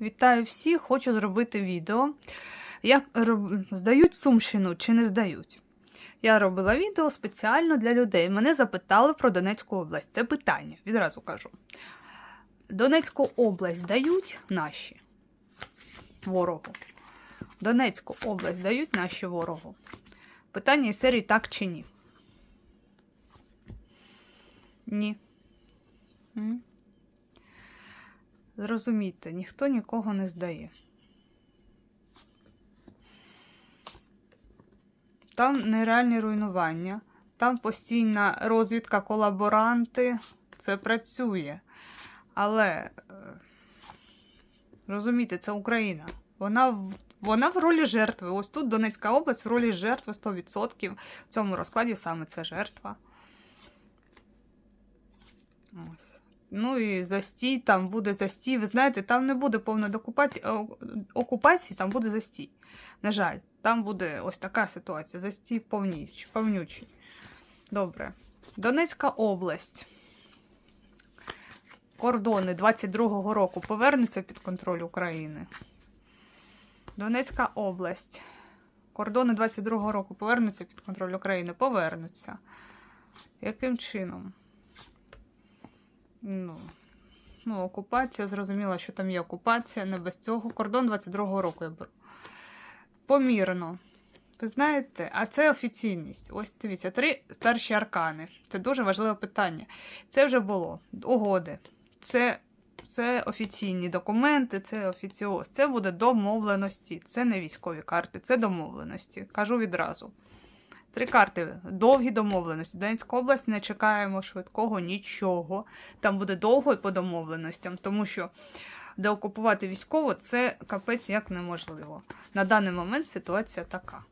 Вітаю всіх! Хочу зробити відео. Як роб... здають Сумщину чи не здають? Я робила відео спеціально для людей. Мене запитали про Донецьку область. Це питання, відразу кажу. Донецьку область дають наші ворогу. Донецьку область дають наші ворогу. Питання із серії так чи ні? Ні. Зрозумійте, ніхто нікого не здає. Там нереальні руйнування, там постійна розвідка, колаборанти. Це працює. Але е, розумієте, це Україна. Вона в, вона в ролі жертви. Ось тут Донецька область в ролі жертви 100%. В цьому розкладі саме це жертва. Ось. Ну і застій, там буде застій. Ви знаєте, там не буде повної окупації, окупації, там буде застій. На жаль, там буде ось така ситуація. Застій повніч, повнючий. Добре. Донецька область. Кордони 22-го року повернуться під контроль України. Донецька область. Кордони 22-го року повернуться під контроль України. Повернуться. Яким чином? Ну, ну, окупація, зрозуміло, що там є окупація, не без цього. Кордон 22-го року я беру. Помірно. Ви знаєте, а це офіційність. Ось дивіться, три старші аркани. Це дуже важливе питання. Це вже було. Угоди. Це, це офіційні документи, це офіціоз. Це буде домовленості. Це не військові карти, це домовленості. Кажу відразу. Три карти. Довгі домовленості. Донецька область не чекаємо швидкого нічого. Там буде довго і по домовленостям, тому що деокупувати військово це капець як неможливо. На даний момент ситуація така.